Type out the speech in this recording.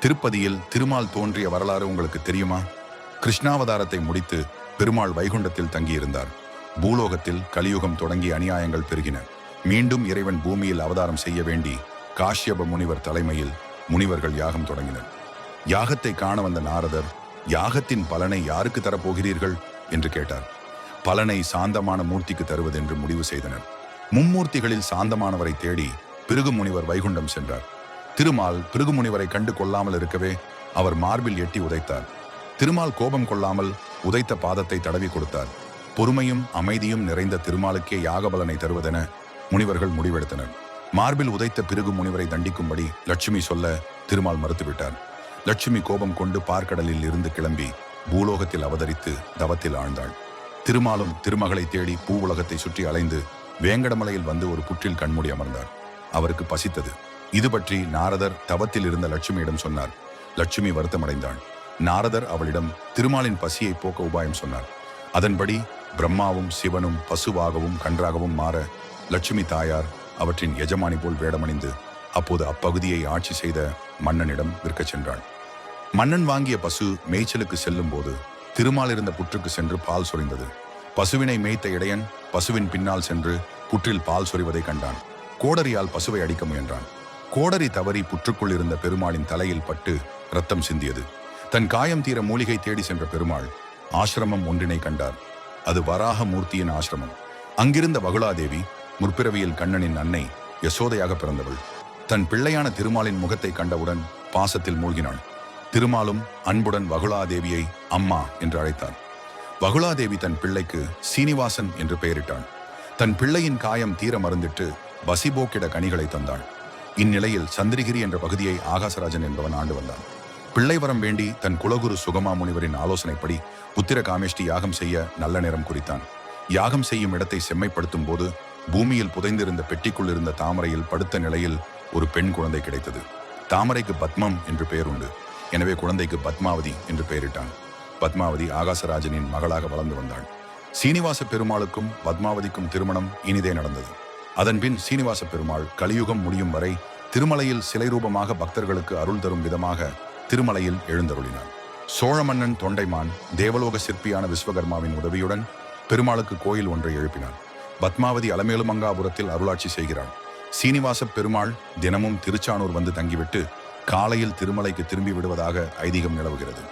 திருப்பதியில் திருமால் தோன்றிய வரலாறு உங்களுக்கு தெரியுமா? கிருஷ்ணாவதாரத்தை முடித்து பெருமாள் வைகுண்டத்தில் தங்கியிருந்தார். பூலோகத்தில் கலியுகம் தொடங்கி அநியாயங்கள் பெருகின. மீண்டும் இறைவன் பூமியில் அவதாரம் செய்ய வேண்டி காஷ்யப முனிவர் தலைமையில் முனிவர்கள் யாகம் தொடங்கினர். யாகத்தை காண வந்த நாரதர் யாகத்தின் பலனை யாருக்கு தரப்போகிறீர்கள்? என்று கேட்டார். பலனை சாந்தமான மூர்த்திக்கு தருவதென்று முடிவு செய்தனர். மும்மூர்த்திகளில் சாந்தமானவரை தேடி பிருகு முனிவர் வைகுண்டம் சென்றார். திருமால் பிருகுமுனிவரை கண்டு கொள்ளாமல் இருக்கவே அவர் மார்பில் எட்டி உதைத்தார். திருமால் கோபம் கொள்ளாமல் உதைத்த பாதத்தை தடவி கொடுத்தார். பொறுமையும் அமைதியும் நிறைந்த திருமாலுக்கே யாகபலனை தருவதென முனிவர்கள் முடிவெடுத்தனர். மார்பில் உதைத்த பிறகு முனிவரை தண்டிக்கும்படி லட்சுமி சொல்ல திருமால் மறுத்துவிட்டார். லட்சுமி கோபம் கொண்டு பார்க்கடலில் இருந்து கிளம்பி பூலோகத்தில் அவதரித்து தவத்தில் ஆழ்ந்தாள். திருமாலும் திருமகளை தேடி பூ உலகத்தை சுற்றி அலைந்து வேங்கடமலையில் வந்து ஒரு புற்றில் கண்மூடி அமர்ந்தார். அவருக்கு பசித்தது. இது பற்றி நாரதர் தவத்தில் இருந்த லட்சுமியிடம் சொன்னார். லட்சுமி வருத்தமடைந்தாள். நாரதர் அவளிடம் திருமாலின் பசியை போக்க உபாயம் சொன்னார். அதன்படி பிரம்மாவும் சிவனும் பசுவாகவும் கன்றாகவும் மாற லட்சுமி தாயார் அவற்றின் எஜமானி போல் வேடமணிந்து அப்போது அப்பகுதியை ஆட்சி செய்த மன்னனிடம் விற்கச் சென்றாள். மன்னன் வாங்கிய பசு மேய்ச்சலுக்கு செல்லும் போது திருமால் இருந்த புற்றுக்கு சென்று பால் சொரிந்தது. பசுவினை மேய்த்த இடையன் பசுவின் பின்னால் சென்று புற்றில் பால் சொரிவதை கண்டான். கோடரியால் பசுவை அடிக்க முயன்றான். கோடரி தவறி புற்றுக்குள் இருந்த பெருமாளின் தலையில் பட்டு ரத்தம் சிந்தியது. தன் காயம் தீர மூலிகை தேடி சென்ற பெருமாள் ஆசிரமம் ஒன்றினை கண்டார். அது வராக மூர்த்தியின் ஆசிரமம். அங்கிருந்த வகுளாதேவி முற்பிறவியில் கண்ணனின் அன்னை யசோதையாக பிறந்தவள். தன் பிள்ளையான திருமாலின் முகத்தை கண்டவுடன் பாசத்தில் மூழ்கினாள். திருமாலும் அன்புடன் வகுளாதேவியை அம்மா என்று அழைத்தார். வகுளாதேவி தன் பிள்ளைக்கு சீனிவாசன் என்று பெயரிட்டாள். தன் பிள்ளையின் காயம் தீர மருந்திட்டு பசிபோக்கிட கனிகளை தந்தாள். இந்நிலையில் சந்திரகிரி என்ற பகுதியை ஆகாசராஜன் என்பவன் ஆண்டு வந்தான். பிள்ளை வரம் வேண்டி தன் குலகுரு சுகமா முனிவரின் ஆலோசனைப்படி புத்திர காமேஷ்டி யாகம் செய்ய நல்ல நேரம் குறித்தான். யாகம் செய்யும் இடத்தை செம்மைப்படுத்தும் போது பூமியில் புதைந்திருந்த பெட்டிக்குள் இருந்த தாமரையில் படுத்த நிலையில் ஒரு பெண் குழந்தை கிடைத்தது. தாமரைக்கு பத்மம் என்று பெயர் உண்டு. எனவே குழந்தைக்கு பத்மாவதி என்று பெயரிட்டான். பத்மாவதி ஆகாசராஜனின் மகளாக வளர்ந்து வந்தாள். சீனிவாச பெருமாளுக்கும் பத்மாவதிக்கும் திருமணம் இனிதே நடந்தது. அதன்பின் சீனிவாச பெருமாள் கலியுகம் முடியும் வரை திருமலையில் சிலை ரூபமாக பக்தர்களுக்கு அருள் தரும் விதமாக திருமலையில் எழுந்தருளினார். சோழ மன்னன் தொண்டைமான் தேவலோக சிற்பியான விஸ்வகர்மாவின் உதவியுடன் பெருமாளுக்கு கோயில் ஒன்றை எழுப்பினார். பத்மாவதி அலமேலுமங்காபுரத்தில் அருளாட்சி செய்கிறாள். சீனிவாச பெருமாள் தினமும் திருச்சானூர் வந்து தங்கிவிட்டு காலையில் திருமலைக்கு திரும்பி விடுவதாக ஐதீகம் நிலவுகிறது.